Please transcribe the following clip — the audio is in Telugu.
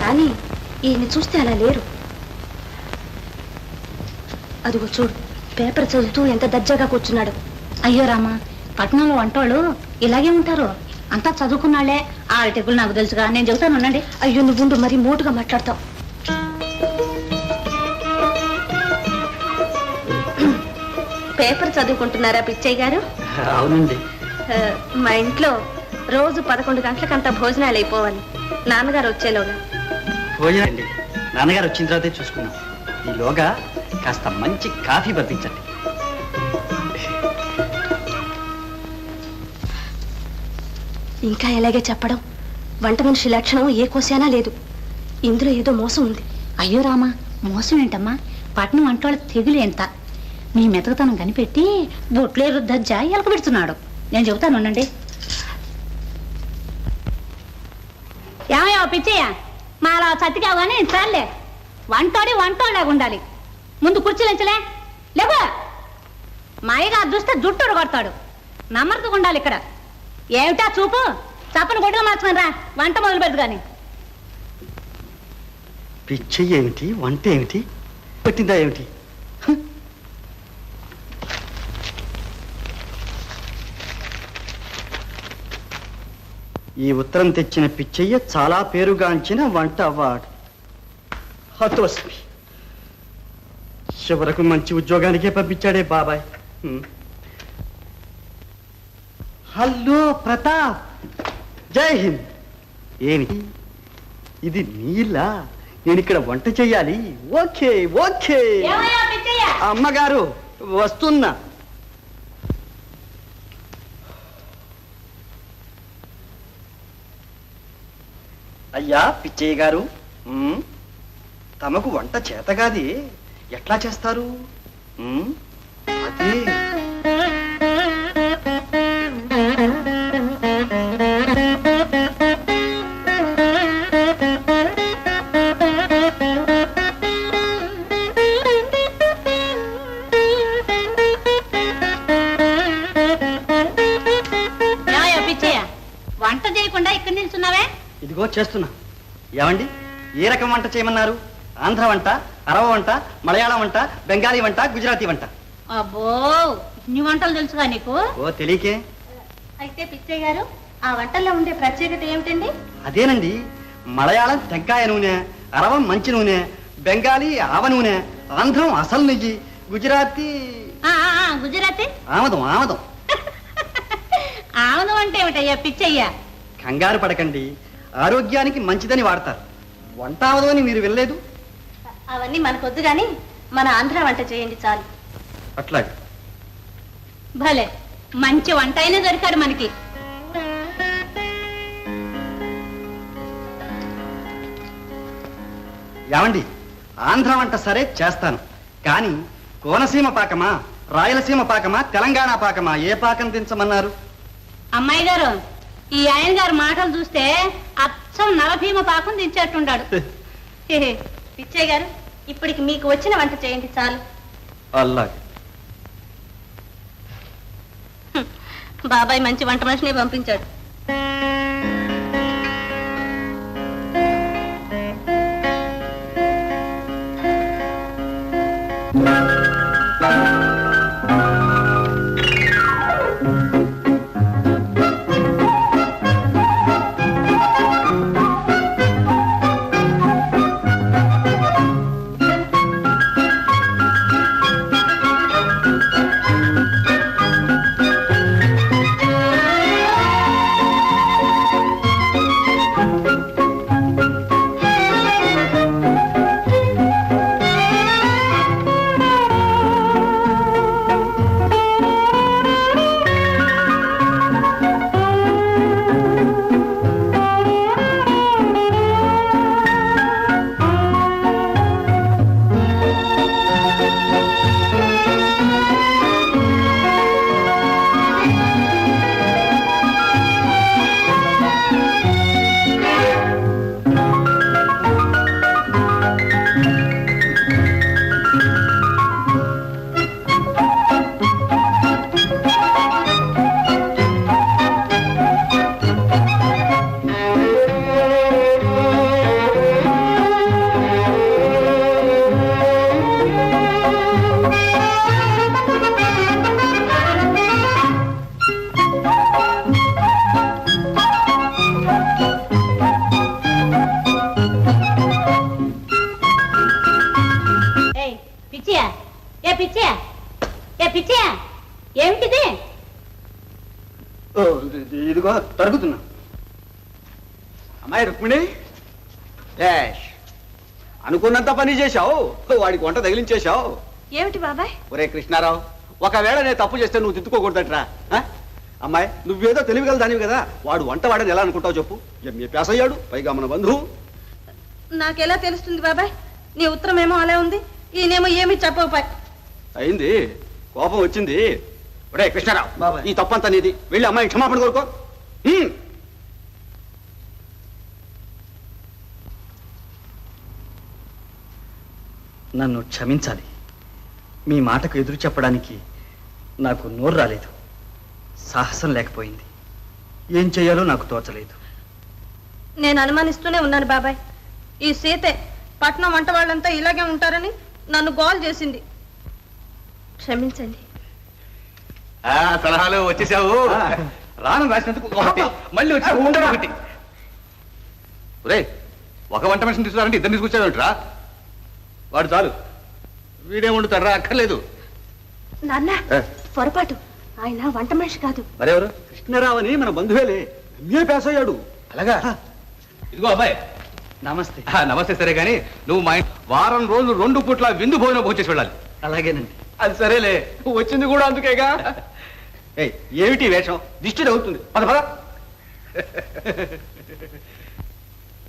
కానీ ఈయన్ని చూస్తే అలా లేరు. అదిగో చూడు పేపర్ చదువుతూ ఎంత దర్జాగా కూర్చున్నాడు. అయ్యో రామా పట్టణంలో వంటోళ్ళు ఇలాగే ఉంటారు. అంతా చదువుకున్నాళ్ళే ఆ టెక్కులు నాకు తెలుసుగా నేను చెబుతాను ఉండండి అయ్యో నువ్వుండు మరి మోటుగా మాట్లాడతావు. పేపర్ చదువుకుంటున్నారా పిచ్చయ్య గారు? అవునండి. మా ఇంట్లో రోజు పదకొండు గంటలకంతా భోజనాలు అయిపోవాలి నాన్నగారు వచ్చేలోగా. భోజనండి నాన్నగారు వచ్చిన తర్వాతే చూసుకున్నాం ఈలోగా కాస్త మంచి కాఫీ పంపించండి. ఇంకా ఎలాగే చెప్పడం? వంట మనిషి లక్షణం ఏ కోసానా లేదు. ఇందులో ఏదో మోసం ఉంది. అయ్యో రామా మోసం ఏంటమ్మా? పట్నం వంటోళ్ళ తెగులు ఎంత? నీ మెతకతనం కనిపెట్టి బొట్లేరు దజ్జా ఎలక పెడుతున్నాడు నేను చెబుతాను ఉండండి. ఏమయ్యో పిచ్చయ్య? మా అలా చతికావు కానీ చాలే వంటోడి వంటోళ్ళగా ఉండాలి. ముందు కుర్చీలంచలే లేవు. మాయగా అయ్యగా చూస్తే జుట్టుడు కొడతాడు. నమ్మకం ఉండాలి ఇక్కడ. ఏమిటా చూపు? చప్పని గొడ్డలు మార్చుకుని రా. వంట మొదలు పెడదు కానీ పిచ్చి ఏమిటి వంట ఏమిటి పెట్టిందా ఏమిటి? ఈ ఉత్తరం తెచ్చిన పిచ్చయ్య చాలా పేరుగాంచిన వంట అవార్డు. హతోస్మి. చివరకు మంచి ఉద్యోగానికే పంపించాడే బాబాయ్. హలో ప్రతాప్. జై హింద్. ఏమిటి ఇది నీలా నేను ఇక్కడ వంట చెయ్యాలి? Okay okay. అమ్మగారు వస్తున్నా. అయ్యా పిచ్చయ్య గారు తమకు వంట చేతగాది ఎట్లా చేస్తారు? అదే. పిచ్చయ్య వంట చేయకుండా ఇక్కడ నిల్చున్నావే? ఇదిగో చేస్తున్నా. ఏమండి? ఏ రకం వంట చేయమన్నారు? ఆంధ్ర వంట అరవ వంట మలయాళం వంట బెంగాలీ వంట గుజరాతీ వంట? అబ్బో ఇన్ని వంటలు తెలుసుగా నీకు? ఓ తెలియకే. అయితే పిచ్చయ్య గారు ఆ వంటల్లో ఉండే ప్రత్యేకత ఏమిటండి? అదేనండి. మలయాళం టెంకాయ నూనె అరవం మంచి నూనె బెంగాలీ ఆవ నూనె ఆంధ్రం అసలు నెయ్యి గుజరాతీ ఆ, ఆ, ఆ, గుజరాతీ? ఆమదం ఆమదం. ఆవును అంటే ఏమిటయ్యా పిచ్చయ్య? కంగారు పడకండి. ఆరోగ్యానికి మంచిదని వాడతారు. వంట అని మీరు వెళ్ళలేదు అవన్నీ మనకొద్దు గాని మన ఆంధ్ర వంట చేయండి చాలు. అట్లాగే. భలే మంచి వంట అయినా దొరికాడు మనకి. ఏమండి ఆంధ్ర వంట సరే చేస్తాను. కానీ కోనసీమ పాకమా రాయలసీమ పాకమా తెలంగాణ పాకమా ఏ పాకం దించమన్నారు అమ్మాయి గారు ఈ ఆయన గారి మాటలు చూస్తే అచ్చం నలభీమ పాకం దించేట్టుండాడు. హెహె. పిచ్చయ్య గారు ఇప్పటికి మీకు వచ్చిన వంట చేయండి చాలు. అలాగే. బాబాయ్ మంచి వంట మనిషిని పంపించాడు. రుక్మిణి? డాష్ అనుకున్నంత పని చేశావు. వాడికి వంట తగిలించేశావు. ఏమిటి బాబాయ్? ఒరే కృష్ణారావు ఒకవేళ నేను తప్పు చేస్తే నువ్వు తిట్టుకోకూడదట్రా? అమ్మాయి నువ్వేదో తెలివిగల దానివి కదా. వాడు వంట వాడని ఎలా అనుకుంటావు చెప్పు. ఎంఏ పాస్ అయ్యాడు పైగా మన బంధువు. నాకెలా తెలుస్తుంది బాబాయ్? నీ ఉత్తరం ఏమో అలా ఉంది. ఈయనేమో ఏమీ చెప్పకపోయి. అయింది. కోపం వచ్చింది. ఒరే కృష్ణారావు బాబాయ్. ఈ తప్పంతా నీది. వెళ్ళి అమ్మాయి క్షమాపణ కోరుకో. నన్ను క్షమించాలి. మీ మాటకు ఎదురు చెప్పడానికి నాకు నోరు రాలేదు. సాహసం లేకపోయింది. ఏం చేయాలో నాకు తోచలేదు. నేను అనుమానిస్తూనే ఉన్నాను బాబాయ్. ఈ సీతే పట్నం వంట వాళ్ళంతా ఇలాగే ఉంటారని నన్ను గోల్ చేసింది. క్షమించండి. ఆ సలహాలు వచ్చేసావు. రాను రాసినందుకు ఒకటి. మళ్ళీ వచ్చి ఉండదు ఒకటి. ఒరే ఒక వంట మనిషిని తీసుకురారంటే ఇద్దరు తీసుకొచ్చావేంట్రా వాడు చాలు. వీడేం వండుతారా అక్కర్లేదు. నాన్న? పొరపాటు. ఆయన వంట మనిషి కాదు. మరెవరు? కృష్ణారావు అని మన బంధువేలే ఎంఏ పాస్ అయ్యాడు అలాగా ఇదిగో అబ్బాయి. నమస్తే. ఆ, నమస్తే సరే కానీ నువ్వు మా వారం రోజులు రెండు పూట్ల విందు భోజనం భోంచేసి వెళ్ళాలి. అలాగేనండి. అది సరేలే. వచ్చింది కూడా అందుకేగా? ఏమిటి వేషం? దిష్టి తగ్గుతుంది పద పద.